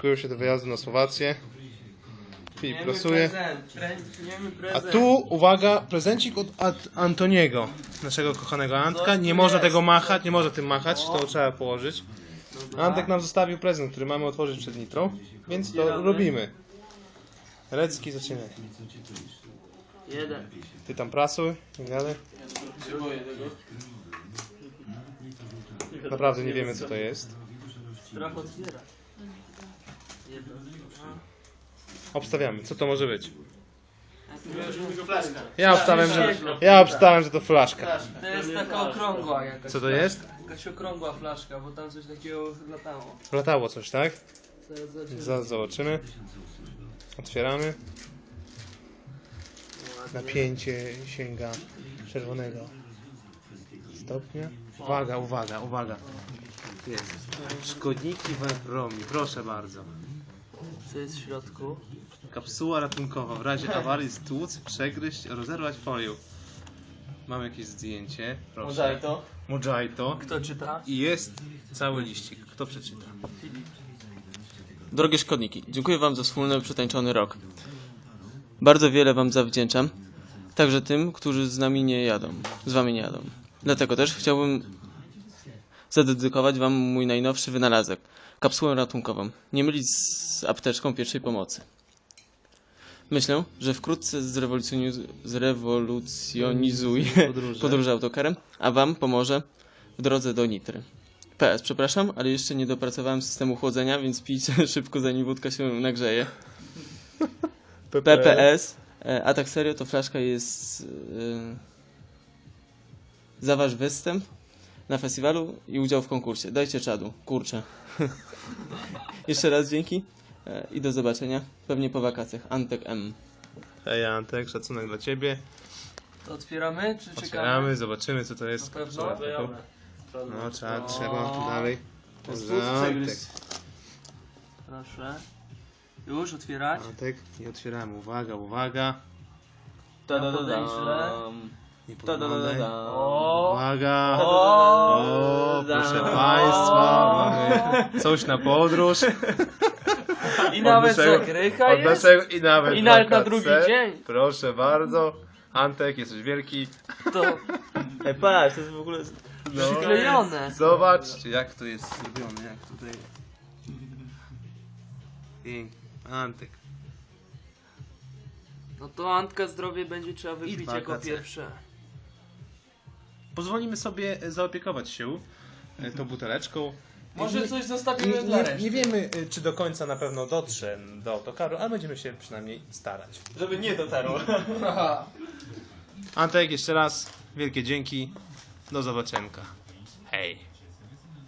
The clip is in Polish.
Szykują się do wyjazdu na Słowację. Filip losuje. A tu, uwaga, prezencik od, Antoniego, naszego kochanego Antka. Nie można tego machać, nie może tym machać, to trzeba położyć. Antek nam zostawił prezent, który mamy otworzyć przed nitrą, więc to robimy. Recki zaczynaj. Jeden. Ty tam prasuj, dalej. Tego. Naprawdę nie wiemy co to jest. Strach otwiera. Jedno. Obstawiamy, co to może być. Flaszka. Ja obstawiam, że, ja obstawiam, że to flaszka. To jest taka okrągła jakaś. Co to jest? Jakaś okrągła flaszka, bo tam coś takiego latało. Latało coś, tak? Zaraz zobaczymy. Zaraz zobaczymy. Otwieramy. Napięcie sięga czerwonego stopnia. Uwaga, uwaga, uwaga. Jest. Szkodniki wępromi, proszę bardzo. Co jest w środku? Kapsuła ratunkowa w razie awarii stłuc, przegryźć, rozerwać folię. Mam jakieś zdjęcie, proszę. to. Mojito. Kto czyta? I jest cały liścik. Kto przeczyta? Drogie szkodniki, dziękuję Wam za wspólny przetańczony rok. Bardzo wiele Wam zawdzięczam, także tym, którzy z nami nie jadą, z Wami nie jadą. Dlatego też chciałbym zadedykować Wam mój najnowszy wynalazek, kapsułę ratunkową. Nie mylić z apteczką pierwszej pomocy. Myślę, że wkrótce zrewolucjoniz- zrewolucjonizuje Podróże. podróże autokarem, a Wam pomoże w drodze do Nitry. PS, przepraszam, ale jeszcze nie dopracowałem systemu chłodzenia, więc pijcie szybko zanim wódka się nagrzeje. PPS, e, a tak serio to flaszka jest e, za wasz występ na festiwalu i udział w konkursie. Dajcie czadu, kurczę. jeszcze raz dzięki e, i do zobaczenia, pewnie po wakacjach. Antek M. Hej Antek, szacunek dla ciebie. To otwieramy, czy czekamy? Otwieramy, zobaczymy co to jest. Na pewno? No trzeba, trzeba dalej. Antek. Proszę. Już otwierać? Antek i otwieramy. Uwaga, uwaga. Ta-da-da-dam. Nie podglądaj. Proszę Państwa, mamy coś na podróż. I nawet naszego- zakrycha Od jest. naszego, I nawet, I nawet na wakacje. drugi dzień. Proszę bardzo. Antek, jesteś wielki. To Ej, patrz, to jest w ogóle... No. przyklejone. Zobaczcie, jak to jest zrobione, jak tutaj. Pięknie. Antek. No to Antka zdrowie będzie trzeba wypić jako pierwsze. Pozwolimy sobie zaopiekować się tą buteleczką. Może coś Nie, zostawimy dla nie, reszty. nie wiemy, y, czy do końca na pewno dotrze do autokaru, ale będziemy się przynajmniej starać. Żeby nie dotarło. Antek, jeszcze raz wielkie dzięki. Do zobaczenia.